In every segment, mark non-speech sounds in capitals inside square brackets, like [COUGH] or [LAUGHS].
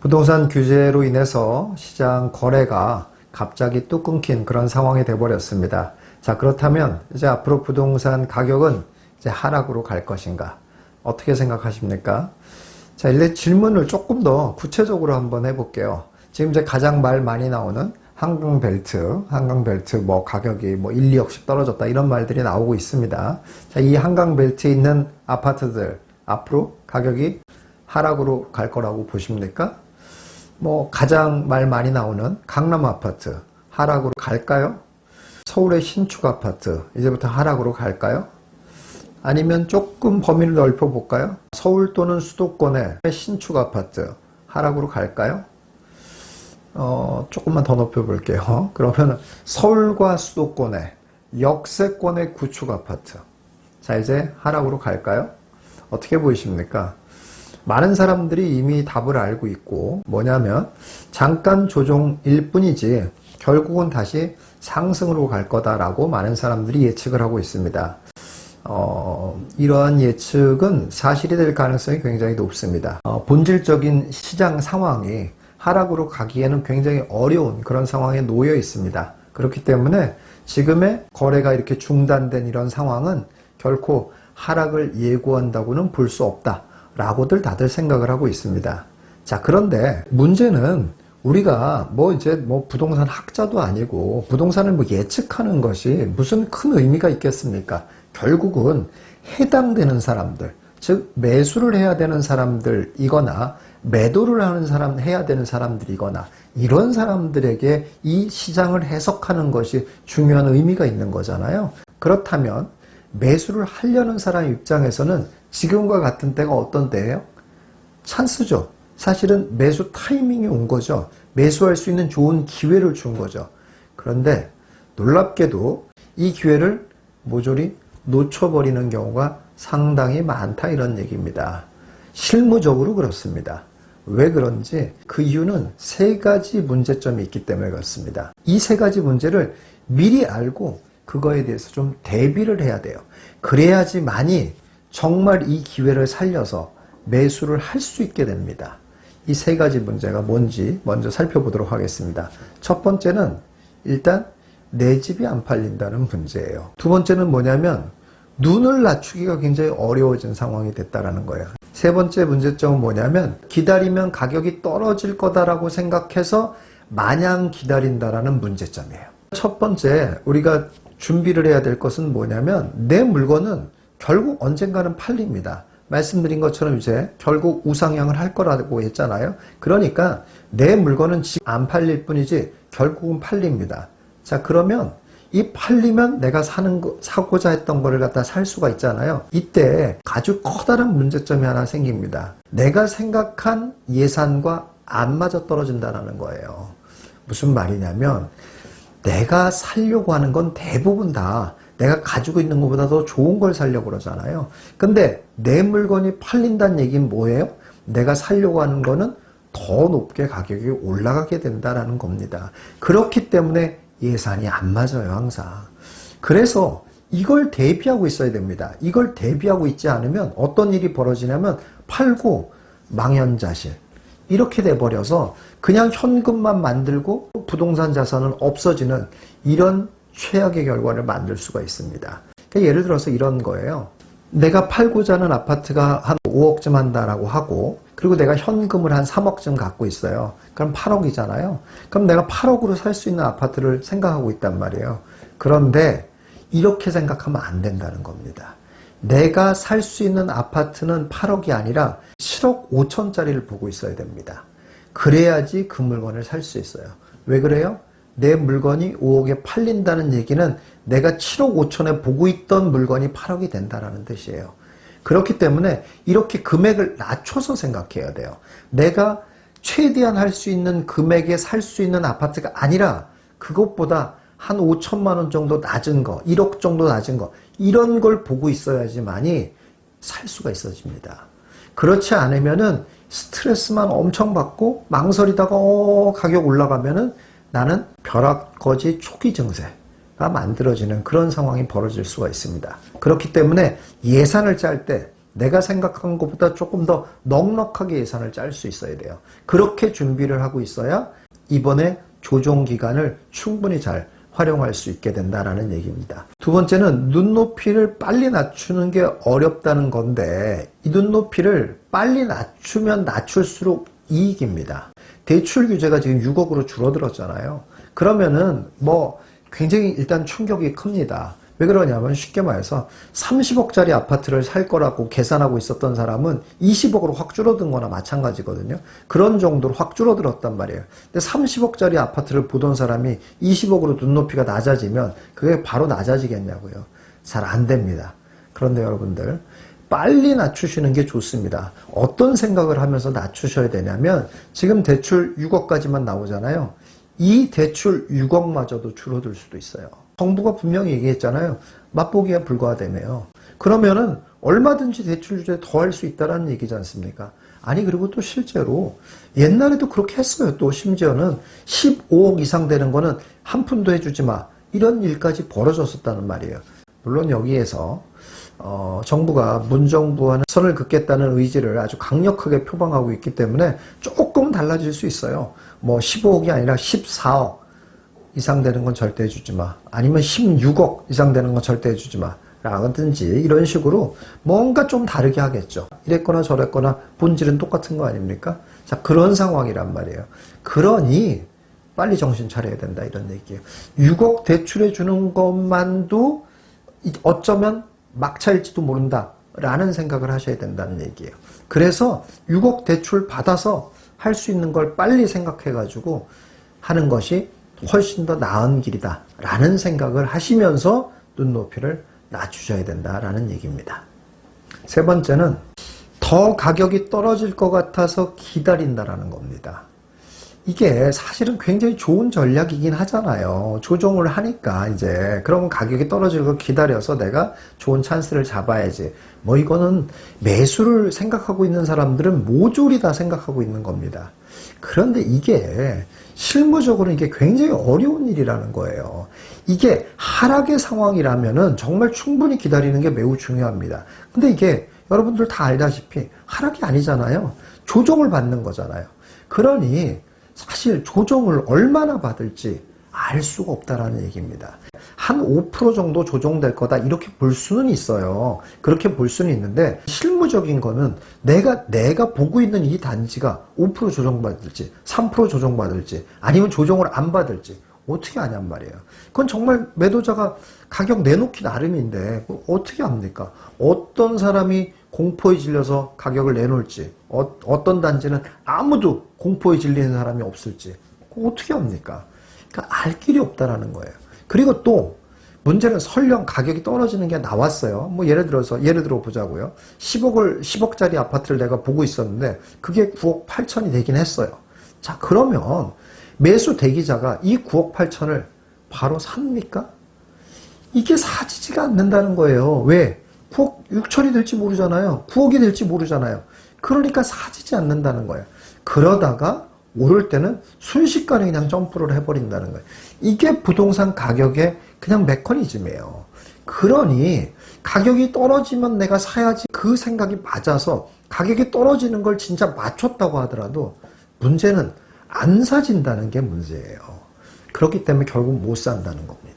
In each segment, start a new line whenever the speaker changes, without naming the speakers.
부동산 규제로 인해서 시장 거래가 갑자기 뚝 끊긴 그런 상황이 돼버렸습니다. 자, 그렇다면 이제 앞으로 부동산 가격은 이제 하락으로 갈 것인가? 어떻게 생각하십니까? 자, 일단 질문을 조금 더 구체적으로 한번 해볼게요. 지금 이제 가장 말 많이 나오는 한강벨트, 한강벨트 뭐 가격이 뭐 1, 2억씩 떨어졌다 이런 말들이 나오고 있습니다. 자, 이 한강벨트에 있는 아파트들 앞으로 가격이 하락으로 갈 거라고 보십니까? 뭐 가장 말 많이 나오는 강남 아파트 하락으로 갈까요? 서울의 신축 아파트 이제부터 하락으로 갈까요? 아니면 조금 범위를 넓혀 볼까요? 서울 또는 수도권의 신축 아파트 하락으로 갈까요? 어, 조금만 더 높여 볼게요. [LAUGHS] 그러면 서울과 수도권의 역세권의 구축 아파트. 자, 이제 하락으로 갈까요? 어떻게 보이십니까? 많은 사람들이 이미 답을 알고 있고, 뭐냐면, 잠깐 조정일 뿐이지, 결국은 다시 상승으로 갈 거다라고 많은 사람들이 예측을 하고 있습니다. 어, 이러한 예측은 사실이 될 가능성이 굉장히 높습니다. 어, 본질적인 시장 상황이 하락으로 가기에는 굉장히 어려운 그런 상황에 놓여 있습니다. 그렇기 때문에 지금의 거래가 이렇게 중단된 이런 상황은 결코 하락을 예고한다고는 볼 수 없다 라고들 다들 생각을 하고 있습니다. 자, 그런데 문제는 우리가 뭐 이제 뭐 부동산 학자도 아니고 부동산을 뭐 예측하는 것이 무슨 큰 의미가 있겠습니까? 결국은 해당되는 사람들, 즉 매수를 해야 되는 사람들이거나 매도를 하는 사람 해야 되는 사람들이거나 이런 사람들에게 이 시장을 해석하는 것이 중요한 의미가 있는 거잖아요. 그렇다면 매수를 하려는 사람 입장에서는 지금과 같은 때가 어떤 때예요? 찬스죠. 사실은 매수 타이밍이 온 거죠. 매수할 수 있는 좋은 기회를 준 거죠. 그런데 놀랍게도 이 기회를 모조리 놓쳐버리는 경우가 상당히 많다 이런 얘기입니다. 실무적으로 그렇습니다. 왜 그런지 그 이유는 세 가지 문제점이 있기 때문에 그렇습니다. 이 세 가지 문제를 미리 알고 그거에 대해서 좀 대비를 해야 돼요. 그래야지만이 정말 이 기회를 살려서 매수를 할 수 있게 됩니다. 이 세 가지 문제가 뭔지 먼저 살펴보도록 하겠습니다. 첫 번째는 일단 내 집이 안 팔린다는 문제예요. 두 번째는 뭐냐면 눈을 낮추기가 굉장히 어려워진 상황이 됐다라는 거예요. 세 번째 문제점은 뭐냐면 기다리면 가격이 떨어질 거다라고 생각해서 마냥 기다린다라는 문제점이에요. 첫 번째 우리가 준비를 해야 될 것은 뭐냐면 내 물건은 결국 언젠가는 팔립니다. 말씀드린 것처럼 이제 결국 우상향을 할 거라고 했잖아요. 그러니까 내 물건은 지금 안 팔릴 뿐이지 결국은 팔립니다. 자, 그러면 이 팔리면 내가 사는 거, 사고자 했던 거를 갖다 살 수가 있잖아요. 이때 아주 커다란 문제점이 하나 생깁니다. 내가 생각한 예산과 안 맞아 떨어진다는 거예요. 무슨 말이냐면 내가 살려고 하는 건 대부분 다 내가 가지고 있는 것보다 더 좋은 걸 살려고 그러잖아요. 근데 내 물건이 팔린다는 얘기는 뭐예요? 내가 살려고 하는 거는 더 높게 가격이 올라가게 된다라는 겁니다. 그렇기 때문에 예산이 안 맞아요, 항상. 그래서 이걸 대비하고 있어야 됩니다. 이걸 대비하고 있지 않으면 어떤 일이 벌어지냐면 팔고 망연자실. 이렇게 돼버려서 그냥 현금만 만들고 부동산 자산은 없어지는 이런 최악의 결과를 만들 수가 있습니다. 그러니까 예를 들어서 이런 거예요. 내가 팔고자 하는 아파트가 한 5억쯤 한다라고 하고 그리고 내가 현금을 한 3억쯤 갖고 있어요. 그럼 8억이잖아요. 그럼 내가 8억으로 살 수 있는 아파트를 생각하고 있단 말이에요. 그런데 이렇게 생각하면 안 된다는 겁니다. 내가 살 수 있는 아파트는 8억이 아니라 7억 5천짜리를 보고 있어야 됩니다. 그래야지 그 물건을 살 수 있어요. 왜 그래요? 내 물건이 5억에 팔린다는 얘기는 내가 7억 5천에 보고 있던 물건이 8억이 된다라는 뜻이에요. 그렇기 때문에 이렇게 금액을 낮춰서 생각해야 돼요. 내가 최대한 할 수 있는 금액에 살 수 있는 아파트가 아니라 그것보다 한 5천만 원 정도 낮은 거, 1억 정도 낮은 거, 이런 걸 보고 있어야지만이 살 수가 있어집니다. 그렇지 않으면은 스트레스만 엄청 받고 망설이다가 어, 가격 올라가면은 나는 벼락거지 초기 증세가 만들어지는 그런 상황이 벌어질 수가 있습니다. 그렇기 때문에 예산을 짤 때 내가 생각한 것보다 조금 더 넉넉하게 예산을 짤 수 있어야 돼요. 그렇게 준비를 하고 있어야 이번에 조정 기간을 충분히 잘 활용할 수 있게 된다라는 얘기입니다. 두 번째는 눈높이를 빨리 낮추는 게 어렵다는 건데 이 눈높이를 빨리 낮추면 낮출수록 이익입니다. 대출 규제가 지금 6억으로 줄어들었잖아요. 그러면은 뭐 굉장히 일단 충격이 큽니다. 왜 그러냐면 쉽게 말해서 30억짜리 아파트를 살 거라고 계산하고 있었던 사람은 20억으로 확 줄어든 거나 마찬가지거든요. 그런 정도로 확 줄어들었단 말이에요. 근데 30억짜리 아파트를 보던 사람이 20억으로 눈높이가 낮아지면 그게 바로 낮아지겠냐고요. 잘 안 됩니다. 그런데 여러분들 빨리 낮추시는 게 좋습니다. 어떤 생각을 하면서 낮추셔야 되냐면 지금 대출 6억까지만 나오잖아요. 이 대출 6억마저도 줄어들 수도 있어요. 정부가 분명히 얘기했잖아요. 맛보기에 불과하다며요. 그러면은 얼마든지 대출 규제 더 할 수 있다라는 얘기지 않습니까? 아니 그리고 또 실제로 옛날에도 그렇게 했어요. 또 심지어는 15억 이상 되는 거는 한 푼도 해주지 마 이런 일까지 벌어졌었다는 말이에요. 물론 여기에서 어, 정부가 문정부와는 선을 긋겠다는 의지를 아주 강력하게 표방하고 있기 때문에 조금 달라질 수 있어요. 뭐 15억이 아니라 14억 이상 되는 건 절대 해주지 마. 아니면 16억 이상 되는 건 절대 해주지 마. 라든지 이런 식으로 뭔가 좀 다르게 하겠죠. 이랬거나 저랬거나 본질은 똑같은 거 아닙니까? 자, 그런 상황이란 말이에요. 그러니 빨리 정신 차려야 된다 이런 얘기예요. 6억 대출해 주는 것만도 어쩌면 막차일지도 모른다 라는 생각을 하셔야 된다는 얘기예요. 그래서 6억 대출 받아서 할 수 있는 걸 빨리 생각해 가지고 하는 것이 훨씬 더 나은 길이다 라는 생각을 하시면서 눈높이를 낮추셔야 된다라는 얘기입니다. 세 번째는 더 가격이 떨어질 것 같아서 기다린다라는 겁니다. 이게 사실은 굉장히 좋은 전략이긴 하잖아요. 조정을 하니까 이제 그러면 가격이 떨어질 걸 기다려서 내가 좋은 찬스를 잡아야지. 뭐 이거는 매수를 생각하고 있는 사람들은 모조리 다 생각하고 있는 겁니다. 그런데 이게 실무적으로 이게 굉장히 어려운 일이라는 거예요. 이게 하락의 상황이라면은 정말 충분히 기다리는 게 매우 중요합니다. 근데 이게 여러분들 다 알다시피 하락이 아니잖아요. 조정을 받는 거잖아요. 그러니 사실 조정을 얼마나 받을지 알 수가 없다라는 얘기입니다. 한 5% 정도 조정될 거다 이렇게 볼 수는 있어요. 그렇게 볼 수는 있는데 실무적인 거는 내가 내가 보고 있는 이 단지가 5% 조정받을지 3% 조정받을지 아니면 조정을 안 받을지 어떻게 아냔 말이에요. 그건 정말 매도자가 가격 내놓기 나름인데 어떻게 합니까? 어떤 사람이 공포에 질려서 가격을 내놓을지 어, 어떤 단지는 아무도 공포에 질리는 사람이 없을지 어떻게 합니까? 그러니까 알 길이 없다라는 거예요. 그리고 또 문제는 설령 가격이 떨어지는 게 나왔어요. 뭐 예를 들어서 예를 들어 보자고요. 10억을 10억짜리 아파트를 내가 보고 있었는데 그게 9억 8천이 되긴 했어요. 자 그러면 매수 대기자가 이 9억 8천을 바로 삽니까? 이게 사지지가 않는다는 거예요. 왜? 9억 6천이 될지 모르잖아요. 9억이 될지 모르잖아요. 그러니까 사지지 않는다는 거예요. 그러다가 오를 때는 순식간에 그냥 점프를 해버린다는 거예요. 이게 부동산 가격의 그냥 메커니즘이에요. 그러니 가격이 떨어지면 내가 사야지 그 생각이 맞아서 가격이 떨어지는 걸 진짜 맞췄다고 하더라도 문제는 안 사진다는 게 문제예요. 그렇기 때문에 결국 못 산다는 겁니다.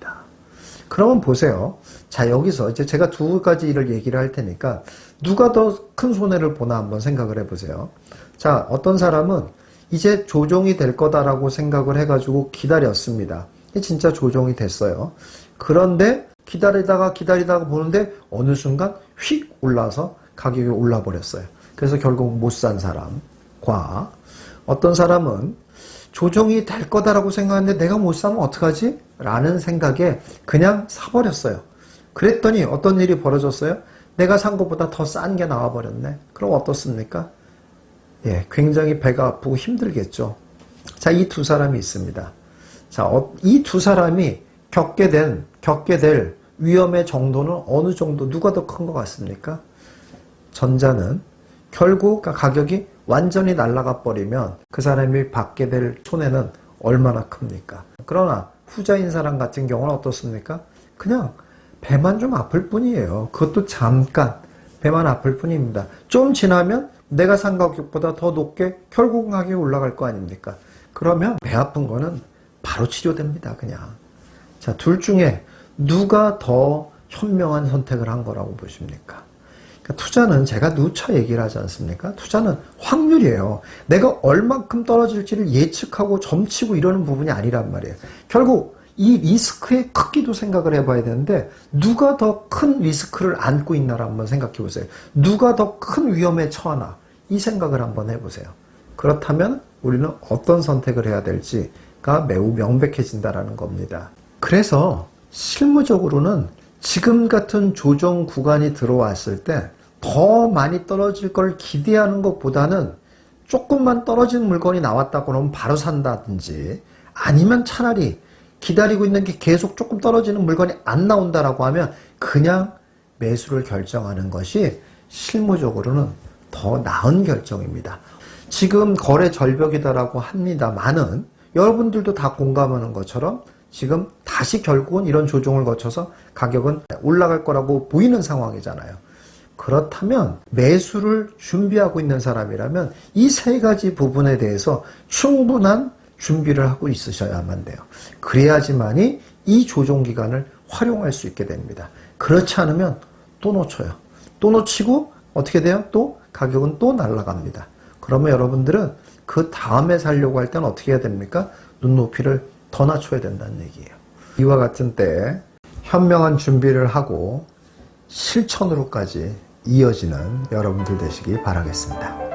그러면 보세요. 자, 여기서 이제 제가 두 가지 일을 얘기를 할 테니까 누가 더 큰 손해를 보나 한번 생각을 해보세요. 자, 어떤 사람은 이제 조정이 될 거다라고 생각을 해가지고 기다렸습니다. 진짜 조정이 됐어요. 그런데 기다리다가 기다리다가 보는데 어느 순간 휙 올라서 가격이 올라 버렸어요. 그래서 결국 못 산 사람과 어떤 사람은 조정이 될 거다라고 생각했는데 내가 못 사면 어떡하지? 라는 생각에 그냥 사버렸어요. 그랬더니 어떤 일이 벌어졌어요? 내가 산 것보다 더 싼 게 나와버렸네. 그럼 어떻습니까? 예, 굉장히 배가 아프고 힘들겠죠. 자, 이 두 사람이 있습니다. 자, 어, 이두 사람이 겪게 된, 겪게 될 위험의 정도는 어느 정도, 누가 더 큰 것 같습니까? 전자는 결국 가격이 완전히 날아가 버리면 그 사람이 받게 될 손해는 얼마나 큽니까? 그러나 후자인 사람 같은 경우는 어떻습니까? 그냥 배만 좀 아플 뿐이에요. 그것도 잠깐 배만 아플 뿐입니다. 좀 지나면 내가 산 가격보다 더 높게 결국은 가격이 올라갈 거 아닙니까? 그러면 배 아픈 거는 바로 치료됩니다, 그냥. 자, 둘 중에 누가 더 현명한 선택을 한 거라고 보십니까? 그러니까 투자는 제가 누차 얘기를 하지 않습니까? 투자는 확률이에요. 내가 얼만큼 떨어질지를 예측하고 점치고 이러는 부분이 아니란 말이에요. 결국 이 리스크의 크기도 생각을 해봐야 되는데 누가 더 큰 리스크를 안고 있나를 한번 생각해 보세요. 누가 더 큰 위험에 처하나 이 생각을 한번 해보세요. 그렇다면 우리는 어떤 선택을 해야 될지가 매우 명백해진다라는 겁니다. 그래서 실무적으로는 지금 같은 조정 구간이 들어왔을 때 더 많이 떨어질 걸 기대하는 것보다는 조금만 떨어진 물건이 나왔다 그러면 바로 산다든지 아니면 차라리 기다리고 있는 게 계속 조금 떨어지는 물건이 안 나온다라고 하면 그냥 매수를 결정하는 것이 실무적으로는 더 나은 결정입니다. 지금 거래 절벽이다라고 합니다만은 여러분들도 다 공감하는 것처럼 지금 다시 결국은 이런 조정을 거쳐서 가격은 올라갈 거라고 보이는 상황이잖아요. 그렇다면 매수를 준비하고 있는 사람이라면 이 세 가지 부분에 대해서 충분한 준비를 하고 있으셔야만 돼요. 그래야지만이 이 조정 기간을 활용할 수 있게 됩니다. 그렇지 않으면 또 놓쳐요. 또 놓치고 어떻게 돼요? 또 가격은 또 날아갑니다. 그러면 여러분들은 그 다음에 살려고 할 때는 어떻게 해야 됩니까? 눈높이를 더 낮춰야 된다는 얘기예요. 이와 같은 때 현명한 준비를 하고 실천으로까지 이어지는 여러분들 되시기 바라겠습니다.